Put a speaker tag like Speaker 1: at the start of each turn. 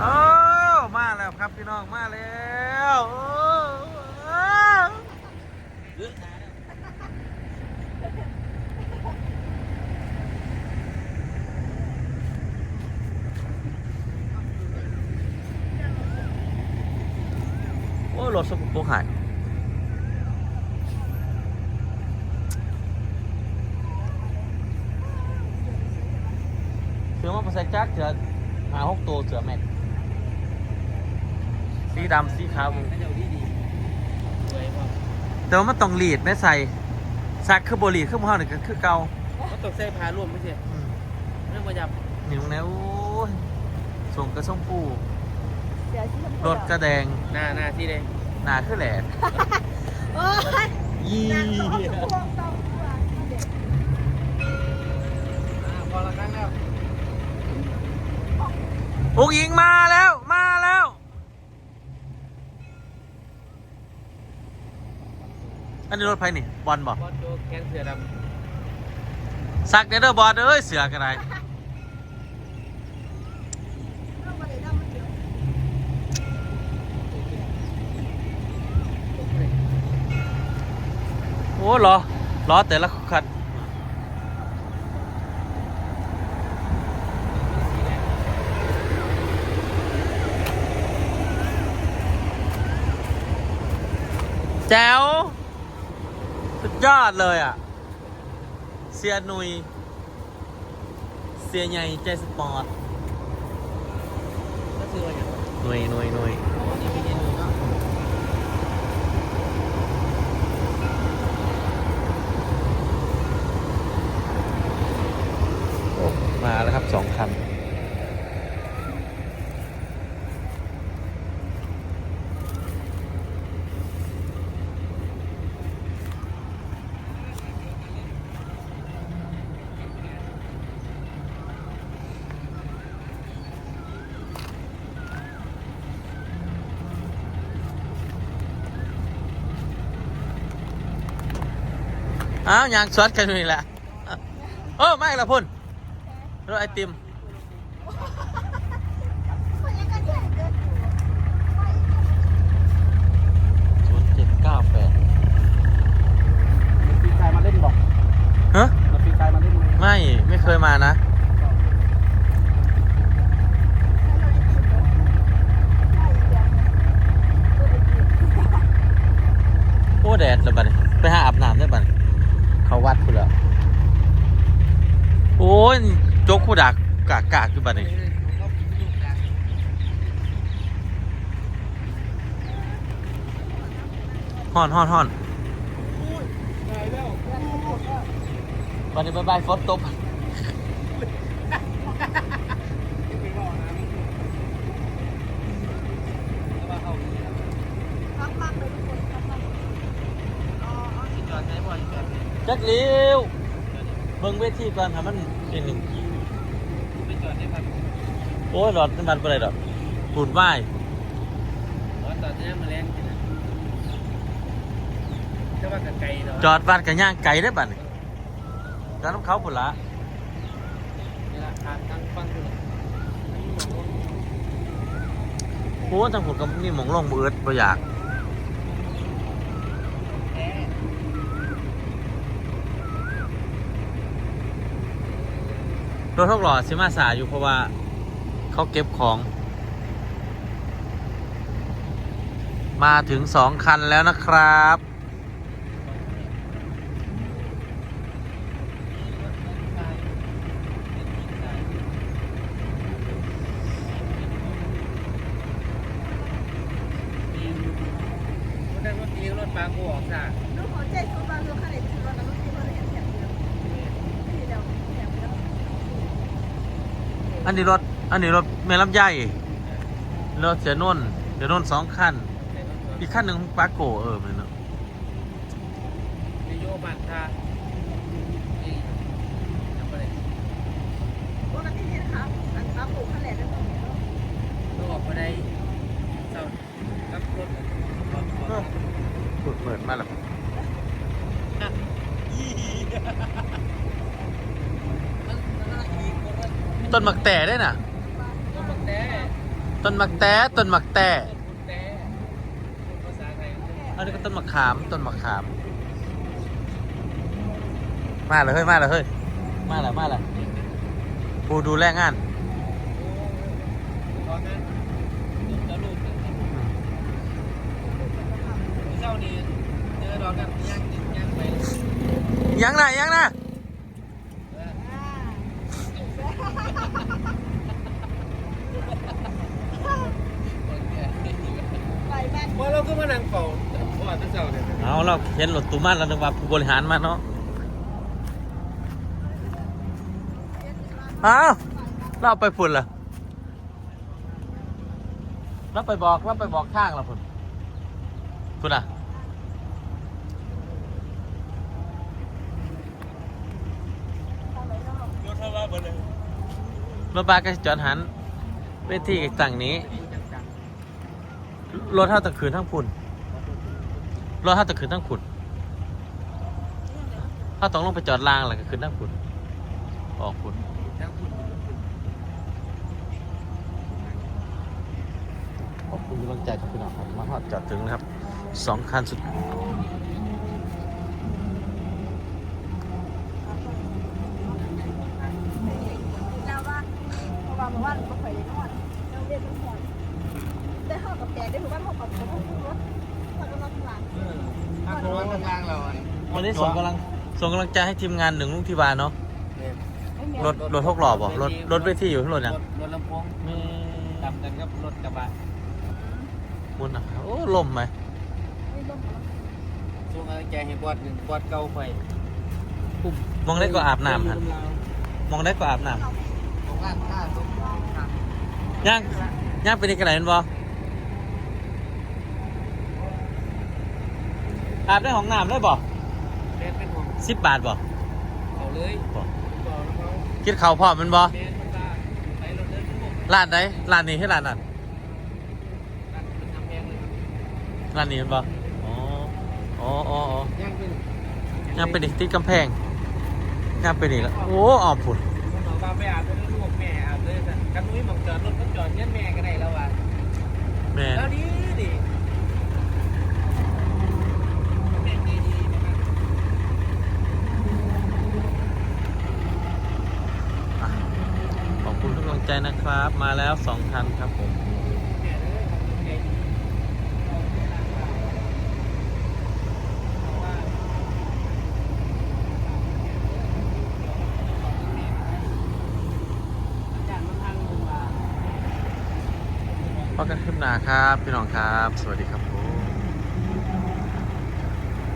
Speaker 1: โอ้มาแล้วครับพี่น้องมาแล้วโอ้โอ้รถสกุปรกหายเสือมาประใส่จักเสือหาหกตัวเสือแม็ก สีดำสีขาว
Speaker 2: น่าจะเอาดีดีสวยป่ะ
Speaker 1: แต่ว่ามันต้องหลีดไม่ใส่ซักคือโบหลีดคือหม้อหนึ่งก็คือเก่า
Speaker 2: ก็ตกใส่พาร่วมไม่ใช่
Speaker 1: อืม
Speaker 2: เรื่องประหยัด
Speaker 1: หนิวแนวส่งกระส่งปู
Speaker 3: เดี๋ยวที่ทำ
Speaker 1: รถกระแดง
Speaker 2: หน้าหน้าที่เลย
Speaker 1: หนาคือแหลก
Speaker 3: โอ้ย
Speaker 1: ยี่
Speaker 3: นางต้องพวงต้องพวงเด็ก
Speaker 2: พอละครั้งแล้ว
Speaker 1: อุกยิงมาแล้วมาแล้ว อันนี้รถไฟนี่บอลบอก
Speaker 2: บอสโจแกนเสือด
Speaker 1: ซักเดอร์บอลเอ้ยเสือกันไร
Speaker 3: ต้องมาเลยต้องมาเดี๋ยว
Speaker 1: โอ้ล้อล้อแต่ละคันแจ๋วสุด ยอดเลยอะ เสียหนุย เสียใหญ่ใจสปอร์ตำ
Speaker 2: ก็คืออะไรอย่าง
Speaker 1: หนุยหนุยหนุย
Speaker 2: อ๋อนี่ไม่เย็นเลยเนาะ
Speaker 1: มาแล้วครับสองคัน อ้าวยางสวดกันอยู่นี่แหละโอ้ไม่ละพุ่นรถไอติม
Speaker 3: คนยังกันแย่เกิน
Speaker 1: ศูนย์เจ็ดเก้าแปด
Speaker 2: มันปีกายมาเล่นบอก
Speaker 1: ฮะ
Speaker 2: มันปีกายมาเล่นไหม
Speaker 1: ไม่ไม่เคยมานะ โอ้แดดแล้วบัดนี้ไปหาอาบน้ำได้บัดนี้ เขาวัดคุณแล้วโอ้ยโจกคู่ดักกากกากอยู่บัดนี้ฮ้อนฮ้อนฮ้อนบัดนี้บายบายฝนตก
Speaker 3: พักๆเลยทุกคนพักๆอ๋ออ๋อ
Speaker 2: จอดไหนบ่อยจอดไหน
Speaker 1: จักเลี้ยวเบิ่งเวทีก่อนทำมันเป็นหนึ่ง
Speaker 2: ไม่จอดได้ครับ
Speaker 1: โอ้ยหลอดน้ำมันไปเลยดอกปูนไหวาย
Speaker 2: บอสจอดเนี่ยมาเล่นกันนะจะว่ากับไก่เหรอ
Speaker 1: จอดวัดกันย่างไก่ได้บัดนี่จอดน้ำเขาผุนละ
Speaker 2: นี่ละทางทางฟังคุณ
Speaker 1: โอ้ทางผุนก็มีหมองลงมือเอิดบ่อยาก
Speaker 2: แร
Speaker 1: ถทกหล่อซิมาสาอยู่เพราะว่าเขาเก็บของ มาถึงสองคันแล้วนะครับ
Speaker 2: รถได้รถดีรถปลากูออกจ้า
Speaker 3: ลูกหัวใจสุดมาลูกขนาดที่รถน้ำมันที่รถเห็นแถบเดียวที่เดียวแถบเดียว
Speaker 1: อันนี้รถ อันนี้รถเมลับใหญ่รถเสียนุ่นเสียนุ่นสองคัน อีกคันหนึ่งปาโกเออมันเนาะ
Speaker 2: นโยบัตรทานี่ทำอะไร
Speaker 3: ปกติเนี่ยครับอันครับปลูกขนาดนั้นตรงนี้
Speaker 2: ต้องออกมาได้เจ้ากับรถ
Speaker 1: เปิดเปิดมาแล้ว ต้นหมักแต่ได้น่ะ
Speaker 2: รถบักแต่
Speaker 1: ต้นมักแต้ต้นมักแต้
Speaker 2: ต้นคุณแต่ภาษาไทย
Speaker 1: อันนี้ก็ต้นมะขามต้นมะขาม มาเลยเฮ้ยมาเลยเฮ้ยมาเลยมาเลยกูดูแลงาน
Speaker 2: ขอนะลูกแล้วลูกเจ้านี่เจอดอกกันย่างย่างไป
Speaker 1: ยังนะยังนะ
Speaker 3: ไปบ้าน
Speaker 2: ว่าเราก็มานั่งเฝ้าพ่อตั้งเจ้าเนี่ย
Speaker 1: เอาเราเห็นรถตู้มันแล้วนึกว่าผู้บริหารมาเนาะเอาเราไปฝุ่นเหรอเราไปบอกเราไปบอกข้างเราฝุ่นฝุ่นอะรถบัสก็จอดหันเวทีอีกต่างนี้ รถเท่าตะคืนทั้งฝุ่นรถถ้าจะขึ้นทั้งขุดถ้าต้องลงไปจอดล่างแล้วก็ขึ้นทั้งขุดออกขุดขอบคุณกำลังใจครับพี่น้องครับมาฮอดจอดถึงนะครับสองคันสุด
Speaker 3: แล้วว่าพราะว่าเมื่อวาก็ไปเลยนอนแล้วเรียนมันหอน ได้เข้ากับแกได้ถือว่าเข้ากับรถรถมันก็นอนหลัง
Speaker 2: ทางโน้นทางเราอะ
Speaker 1: วันนี้ส่งกำลังส่งกำลังใจให้ทีมงานหนึ่งลูกที่บานเนาะรถรถหกหล่อบ่รถรถเวทีอยู่ข้างรถยัง
Speaker 2: รถลำโพงดำกันกับรถกระบะ
Speaker 1: มุนอะโอ้ลมไหม
Speaker 3: ไม่ลงกับ
Speaker 2: ช่วงนั้นแกเห็นบอดหนึ่งบอดเก่าไฟ
Speaker 1: มองได้ก็อาบน้ำฮะมองได้ก็อาบน้
Speaker 2: ของร้านค้าตรงข้ามำ
Speaker 1: ย่างย่างไปนี่กันไหนมันบ่อาบได้ของน้ำได้บ่
Speaker 2: เล่นเป็นของ
Speaker 1: สิบบาทบ่
Speaker 2: เขาเลย
Speaker 1: บ่
Speaker 2: บอกเขา
Speaker 1: คิดเขาวพร้อมมันบ่
Speaker 2: เล่นมันตาไปรถเดินทั้งหมด
Speaker 1: ร้านไหนร้านนี้ให้ร้านนั้น
Speaker 2: ร้านเป็นทำแพงเลยครับ
Speaker 1: ร้านนี้มันบ่อ๋ออ๋ออ๋ออ๋อ
Speaker 2: ย่างเป็น
Speaker 1: ย่างไปดิติดกำแพงย่างไปนี่แล้วโอ้ออมผุด
Speaker 2: มันบอกว่าไปอาบเลยลูกแม่อาบเลยแต่กันนุ้ยบอกจอดรถก็จอดเงี้ยแม่ก็ได้แล้วว่ะ
Speaker 1: แม่
Speaker 2: แล้วดีดิแม่ดีดีนะครับ
Speaker 1: อะขอบคุณทุกกำลัง ใจนะครับ มาแล้วสองคันครับผมพบกันคลิปหน้าครับ พี่น้องครับ สวัสดีครับ